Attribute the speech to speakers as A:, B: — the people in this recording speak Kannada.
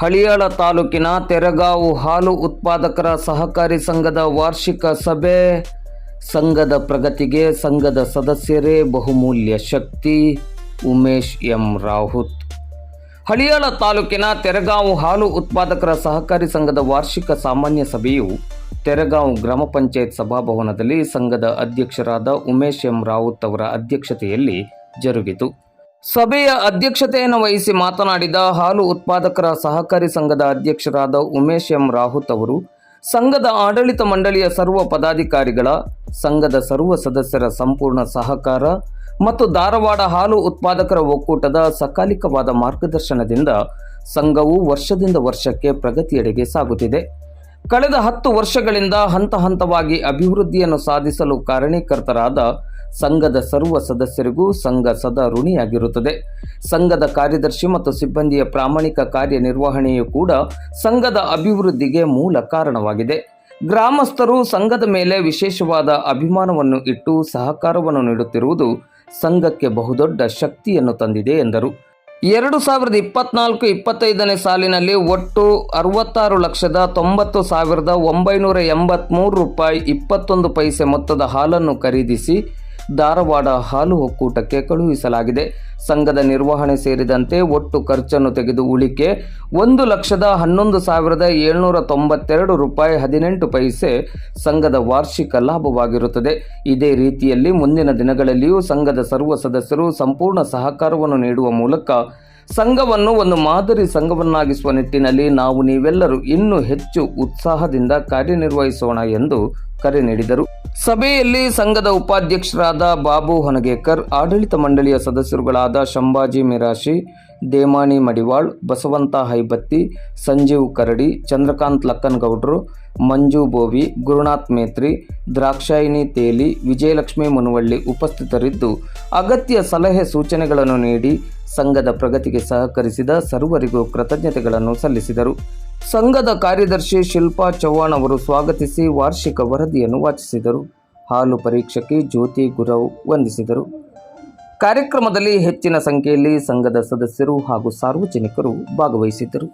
A: ಹಳಿಯಾಳ ತಾಲೂಕಿನ ತೆರಗಾವು ಹಾಲು ಉತ್ಪಾದಕರ ಸಹಕಾರಿ ಸಂಘದ ವಾರ್ಷಿಕ ಸಭೆ. ಸಂಘದ ಪ್ರಗತಿಗೆ ಸಂಘದ ಸದಸ್ಯರೇ ಬಹುಮೂಲ್ಯ ಶಕ್ತಿ, ಉಮೇಶ್ ಎಂ ರಾಹುತ್. ಹಳಿಯಾಳ ತಾಲೂಕಿನ ತೆರಗಾವು ಹಾಲು ಉತ್ಪಾದಕರ ಸಹಕಾರಿ ಸಂಘದ ವಾರ್ಷಿಕ ಸಾಮಾನ್ಯ ಸಭೆಯು ತೆರಗಾವು ಗ್ರಾಮ ಪಂಚಾಯತ್ ಸಭಾಭವನದಲ್ಲಿ ಸಂಘದ ಅಧ್ಯಕ್ಷರಾದ ಉಮೇಶ್ ಎಂ ರಾವುತ್ ಅವರ ಅಧ್ಯಕ್ಷತೆಯಲ್ಲಿ ಜರುಗಿತು. ಸಭೆಯ ಅಧ್ಯಕ್ಷತೆಯನ್ನು ವಹಿಸಿ ಮಾತನಾಡಿದ ಹಾಲು ಉತ್ಪಾದಕರ ಸಹಕಾರಿ ಸಂಘದ ಅಧ್ಯಕ್ಷರಾದ ಉಮೇಶ್ ಎಂ ರಾಹುತ್ ಅವರು, ಸಂಘದ ಆಡಳಿತ ಮಂಡಳಿಯ ಸರ್ವ ಪದಾಧಿಕಾರಿಗಳ, ಸಂಘದ ಸರ್ವ ಸದಸ್ಯರ ಸಂಪೂರ್ಣ ಸಹಕಾರ ಮತ್ತು ಧಾರವಾಡ ಹಾಲು ಉತ್ಪಾದಕರ ಒಕ್ಕೂಟದ ಸಕಾಲಿಕವಾದ ಮಾರ್ಗದರ್ಶನದಿಂದ ಸಂಘವು ವರ್ಷದಿಂದ ವರ್ಷಕ್ಕೆ ಪ್ರಗತಿಯೆಡೆಗೆ ಸಾಗುತ್ತಿದೆ. ಕಳೆದ ಹತ್ತು ವರ್ಷಗಳಿಂದ ಹಂತ ಹಂತವಾಗಿ ಅಭಿವೃದ್ಧಿಯನ್ನು ಸಾಧಿಸಲು ಕಾರಣೀಕರ್ತರಾದ ಸಂಘದ ಸರ್ವ ಸದಸ್ಯರಿಗೂ ಸಂಘ ಸದಾ ಋಣಿಯಾಗಿರುತ್ತದೆ. ಸಂಘದ ಕಾರ್ಯದರ್ಶಿ ಮತ್ತು ಸಿಬ್ಬಂದಿಯ ಪ್ರಾಮಾಣಿಕ ಕಾರ್ಯನಿರ್ವಹಣೆಯು ಕೂಡ ಸಂಘದ ಅಭಿವೃದ್ಧಿಗೆ ಮೂಲ ಕಾರಣವಾಗಿದೆ. ಗ್ರಾಮಸ್ಥರು ಸಂಘದ ಮೇಲೆ ವಿಶೇಷವಾದ ಅಭಿಮಾನವನ್ನು ಇಟ್ಟು ಸಹಕಾರವನ್ನು ನೀಡುತ್ತಿರುವುದು ಸಂಘಕ್ಕೆ ಬಹುದೊಡ್ಡ ಶಕ್ತಿಯನ್ನು ತಂದಿದೆ ಎಂದರು. ಎರಡು ಸಾವಿರದ ಇಪ್ಪತ್ನಾಲ್ಕು ಇಪ್ಪತ್ತೈದನೇ ಸಾಲಿನಲ್ಲಿ ಒಟ್ಟು ಅರವತ್ತಾರು ಲಕ್ಷದ ತೊಂಬತ್ತು ಸಾವಿರದ ಒಂಬೈನೂರ ಎಂಬತ್ತ್ಮೂರು ರೂಪಾಯಿ ಇಪ್ಪತ್ತೊಂದು ಪೈಸೆ ಮೊತ್ತದ ಹಾಲನ್ನು ಖರೀದಿಸಿ ಧಾರವಾಡ ಹಾಲು ಒಕ್ಕೂಟಕ್ಕೆ ಕಳುಹಿಸಲಾಗಿದೆ. ಸಂಘದ ನಿರ್ವಹಣೆ ಸೇರಿದಂತೆ ಒಟ್ಟು ಖರ್ಚನ್ನು ತೆಗೆದು ಉಳಿಕೆ, ಒಂದು ಲಕ್ಷದ ಹನ್ನೊಂದು ಸಾವಿರದ ಏಳ್ನೂರ ತೊಂಬತ್ತೆರಡು ರೂಪಾಯಿ ಹದಿನೆಂಟು ಪೈಸೆ ಸಂಘದ ವಾರ್ಷಿಕ ಲಾಭವಾಗಿರುತ್ತದೆ. ಇದೇ ರೀತಿಯಲ್ಲಿ ಮುಂದಿನ ದಿನಗಳಲ್ಲಿಯೂ ಸಂಘದ ಸರ್ವ ಸದಸ್ಯರು ಸಂಪೂರ್ಣ ಸಹಕಾರವನ್ನು ನೀಡುವ ಮೂಲಕ ಸಂಘವನ್ನು ಒಂದು ಮಾದರಿ ಸಂಘವನ್ನಾಗಿಸುವ ನಿಟ್ಟಿನಲ್ಲಿ ನಾವು ನೀವೆಲ್ಲರೂ ಇನ್ನೂ ಹೆಚ್ಚು ಉತ್ಸಾಹದಿಂದ ಕಾರ್ಯನಿರ್ವಹಿಸೋಣ ಎಂದು ಕರೆ ನೀಡಿದರು. ಸಭೆಯಲ್ಲಿ ಸಂಘದ ಉಪಾಧ್ಯಕ್ಷರಾದ ಬಾಬು ಹೊನಗೇಕರ್, ಆಡಳಿತ ಮಂಡಳಿಯ ಸದಸ್ಯರುಗಳಾದ ಶಂಭಾಜಿ ಮಿರಾಶಿ ದೇಮಾಣಿ ಮಡಿವಾಳ್ ಬಸವಂತ ಹೈಬತ್ತಿ ಸಂಜೀವ್ ಕರಡಿ, ಚಂದ್ರಕಾಂತ್ ಲಕ್ಕನಗೌಡ್ರು, ಮಂಜು ಬೋವಿ, ಗುರುನಾಥ್ ಮೇತ್ರಿ ದ್ರಾಕ್ಷಾಯಿನಿ ತೇಲಿ, ವಿಜಯಲಕ್ಷ್ಮಿ ಮುನವಳ್ಳಿ ಉಪಸ್ಥಿತರಿದ್ದು ಅಗತ್ಯ ಸಲಹೆ ಸೂಚನೆಗಳನ್ನು ನೀಡಿ ಸಂಘದ ಪ್ರಗತಿಗೆ ಸಹಕರಿಸಿದ ಸರ್ವರಿಗೂ ಕೃತಜ್ಞತೆಗಳನ್ನು ಸಲ್ಲಿಸಿದರು. ಸಂಘದ ಕಾರ್ಯದರ್ಶಿ ಶಿಲ್ಪಾ ಚೌಹಾಣ್ ಅವರು ಸ್ವಾಗತಿಸಿ ವಾರ್ಷಿಕ ವರದಿಯನ್ನು ವಾಚಿಸಿದರು. ಹಾಲು ಪರೀಕ್ಷಕಿ ಜ್ಯೋತಿ ಗುರವ್ ವಂದಿಸಿದರು. ಕಾರ್ಯಕ್ರಮದಲ್ಲಿ ಹೆಚ್ಚಿನ ಸಂಖ್ಯೆಯಲ್ಲಿ ಸಂಘದ ಸದಸ್ಯರು ಹಾಗೂ ಸಾರ್ವಜನಿಕರು ಭಾಗವಹಿಸಿದ್ದರು.